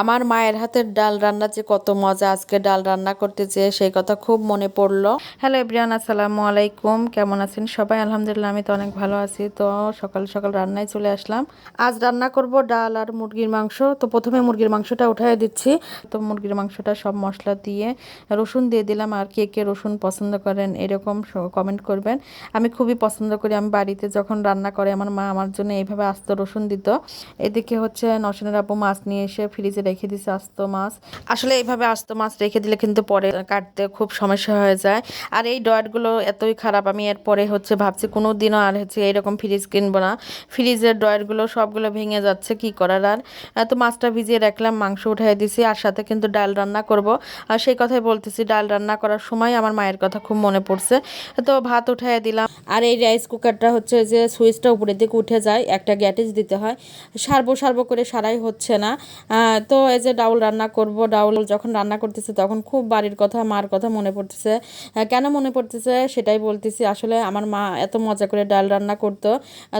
আমার মায়ের হাতের ডাল রান্না যে কত মজা, আজকে ডাল রান্না করতে চেয়ে সেই কথা খুব মনে পড়ল। হ্যালো এভরিয়ান আসসালামু আলাইকুম। কেমন আছেন সবাই? আলহামদুলিল্লাহ, আমি তো অনেক ভালো আছি। তো সকাল সকাল রান্নায় চলে আসলাম। আজ রান্না করব ডাল আর মুরগির মাংস। তো প্রথমে মুরগির মাংসটা উঠাই দিচ্ছি। তো মুরগির মাংসটা সব মশলা দিয়ে রসুন দিয়ে দিলাম। আর কে কে রসুন পছন্দ করেন এরকম কমেন্ট করবেন। আমি খুবই পছন্দ করি। আমি বাড়িতে যখন রান্না করে, আমার মা আমার জন্য এইভাবে আস্ত রসুন দিত। এদিকে হচ্ছে নসনের আপু মাছ নিয়ে এসে ফ্রিজে রেখে দিছে আস্ত মাছ। আসলে এইভাবে আস্ত মাছ রেখে দিলে কিন্তু পরে কাটতে খুব সমস্যা হয়ে যায়। আর এই ডয়ারগুলো এতই খারাপ, আমি এরপরে হচ্ছে ভাবছি কোনো দিনও আর হচ্ছে এইরকম ফ্রিজ কিনবো না। ফ্রিজের ডয়ারগুলো সবগুলো ভেঙে যাচ্ছে, কি করার আর? তো মাছটা ভিজিয়ে রাখলাম, মাংস উঠাই দিছি, আর সাথে কিন্তু ডাল রান্না করব। আর সেই কথাই বলতেছি, ডাল রান্না করার সময় আমার মায়ের কথা খুব মনে পড়ছে। তো ভাত উঠাই দিলাম, আর এই রাইস কুকারটা হচ্ছে যে সুইচটা উপরের দিকে উঠে যায়, একটা গ্যাটেজ দিতে হয়। সারবো সারবো করে সারাই হচ্ছে না। তো এই যে ডাউল রান্না করব, ডাউল যখন রান্না করতেছে তখন খুব বাড়ির কথা, মার কথা মনে পড়তেছে। কেন মনে পড়তেছে সেটাই বলতেছি। আসলে আমার মা এত মজা করে ডাল রান্না করতো।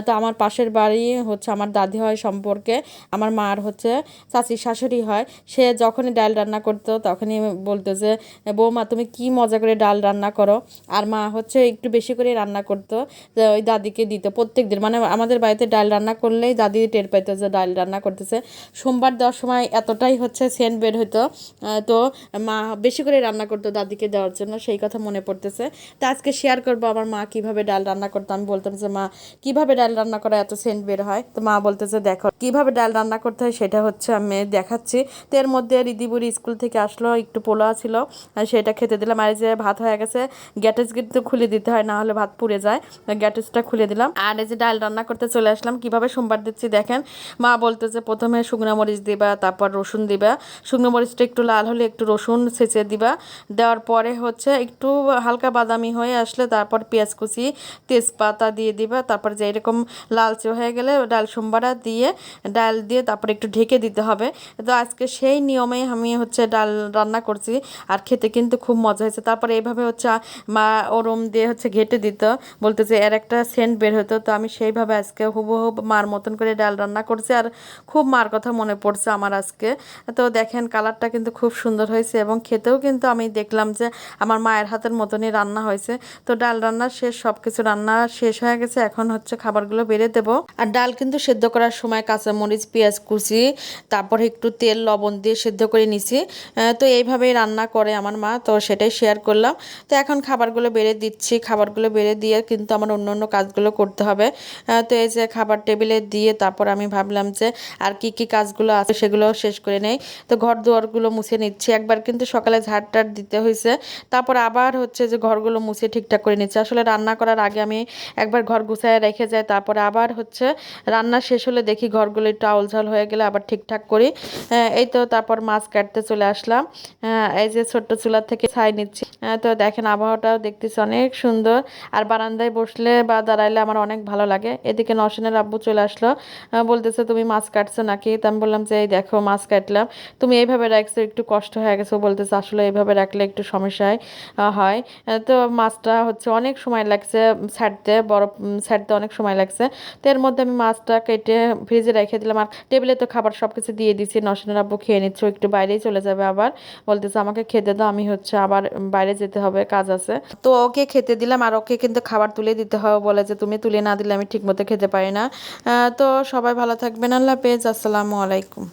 তো আমার পাশের বাড়ি হচ্ছে আমার দাদি হয় সম্পর্কে, আমার মার হচ্ছে চাচি শাশুড়ি হয়। সে যখনই ডাল রান্না করতো তখনই বলতো যে, বৌমা, তুমি কি মজা করে ডাল রান্না করো? আর মা হচ্ছে একটু বেশি করে রান্না করতো, যে ওই দাদিকে দিত প্রত্যেক দিন মানে আমাদের বাড়িতে ডাল রান্না করলেই দাদি টের পাইতো যে ডাল রান্না করতেছে। সোমবার দেওয়ার সময় এতটাই হচ্ছে সেন্ট বের হতো তো মা বেশি করে রান্না করতো দাদিকে দেওয়ার জন্য, সেই কথা মনে পড়তেছে। তো আজকে শেয়ার করব আমার মা কীভাবে ডাল রান্না করতো। আমি বলতাম যে, মা, কীভাবে ডাল রান্না করা এত সেন্ট বের হয়? তো মা বলতেছে, দেখো, কীভাবে ডাল রান্না করতে হয় সেটা হচ্ছে আমি দেখাচ্ছি। তো এর মধ্যে রিদিবুড়ি স্কুল থেকে আসলো, একটু পোলা ছিল সেটা খেতে দিলাম। আর যে ভাত হয়ে গেছে গ্যাটেস কিন্তু খুলে দিতে হয়, না হলে ভাত পুড়ে যায়। গ্যাটেসটা খুলে দিলাম। আর এই যে ডাল রান্না করতে চলে আসলাম, কীভাবে সোমবার দিচ্ছি দেখেন। মা বলতেছে, প্রথমে শুকনো মরিচ দিবা, তারপর রসুন দিবা। শুকনো মরিচটা একটু লাল হলে একটু রসুন ছেঁচে দিবা। দেওয়ার পরে হচ্ছে একটু হালকা বাদামি হয়ে আসলে তারপর পেঁয়াজ কুচি, তেজপাতা দিয়ে দিবা। তারপর যে এরকম লালচে হয়ে গেলে ডাল সোমবারা দিয়ে ডাল দিয়ে তারপর একটু ঢেকে দিতে হবে। তো আজকে সেই নিয়মে আমি হচ্ছে ডাল রান্না করছি আর খেতে কিন্তু খুব মজা হয়েছে। তারপরে এইভাবে হচ্ছে মা ওরম দিয়ে হচ্ছে ঘেটে দিত। বলতে যে এর একটা সেন্ট বের হতো। তো আমি সেইভাবে আজকে হুবহু মার মতন করে ডাল রান্না করছি। আর খুব মার কথা মনে পড়ছে আমার আজকে। তো দেখেন কালারটা কিন্তু খুব সুন্দর হয়েছে এবং খেতেও কিন্তু আমি দেখলাম যে আমার মায়ের হাতের মতনই রান্না হয়েছে। তো ডাল রান্না শেষ সব কিছু রান্না শেষ হয়ে গেছে। এখন হচ্ছে খাবারগুলো বেড়ে দেবো। আর ডাল কিন্তু সেদ্ধ করার সময় কাঁচামরিচ, পেঁয়াজ কুচি, তারপর একটু তেল, লবণ দিয়ে সেদ্ধ করে নিছি। তো এইভাবেই রান্না করে আমার মা, তো সেটাই শেয়ার করলাম। তো এখন খাবারগুলো বেড়ে দিচ্ছি। খাবারগুলো বেড়ে দিয়ে কিন্তু আমার অন্য অন্য কাজগুলো করতে হবে। তো এই যে খাবার টেবিলে দিয়ে তারপর আমি ভাবলাম যে আর কি কি কাজগুলো আছে সেগুলো শেষ করে নেই। তো ঘর দুয়ারগুলো মুছে নিচ্ছি। একবার কিন্তু সকালে ঝাড় টাড় দিতে হয়েছে। তারপর আবার হচ্ছে যে ঘরগুলো মুছে ঠিকঠাক করে নিচ্ছি। আসলে রান্না করার আগে আমি একবার ঘর গুছায় রেখে যাই। তারপরে আবার হচ্ছে রান্না শেষ হলে দেখি ঘরগুলো একটু আউল ঝাল হয়ে গেলে আবার ঠিকঠাক করি। এই তো তারপর মাছ কাটতে চলে আসলাম। এই যে ছোট্ট চুলার থেকে ছাই নিচ্ছি। তো দেখেন আবহাওয়াটাও দেখতেছি অনেক সুন্দর। আর বারান্দায় বসলে বা দাঁড়াইলে আমার অনেক ভালো লাগে। এদিকে নসেনের আব্বু চলে আসলো। বলতেছে, তুমি মাছ কাটছো নাকি? তো আমি বললাম যে, এই দেখো মাছ কাটলাম। তুমি এইভাবে রাখছো, একটু কষ্ট হয়ে গেছে বলতেছে, আসলে এইভাবে রাখলে একটু সমস্যায় হয়। তো মাছটা হচ্ছে অনেক সময় লাগছে ছাড়তে, বরফ ছাড়তে অনেক সময় লাগছে। তো এর মধ্যে আমি মাছটা কেটে ফ্রিজে রেখে দিলাম। আর টেবিলে তো খাবার সব কিছু দিয়ে দিচ্ছি নসেনের আব্বু খেয়ে নিচ্ছ একটু বাইরেই চলে যাবে আবার। বলতেছে, আমাকে খেতে দাও, আমি হচ্ছে আবার বাইরে যেতে হবে, কাজ আছে। তো ওকে খেতে দিলাম, আর ওকে কিন্তু খাবার তুলে দিতে হবে বলে যে, তুমি তুলে না দিলে আমি ঠিকমতো খেতে পারি না। তো সবাই ভালো থাকবেন, আল্লাহ পেজ আসসালামু আলাইকুম।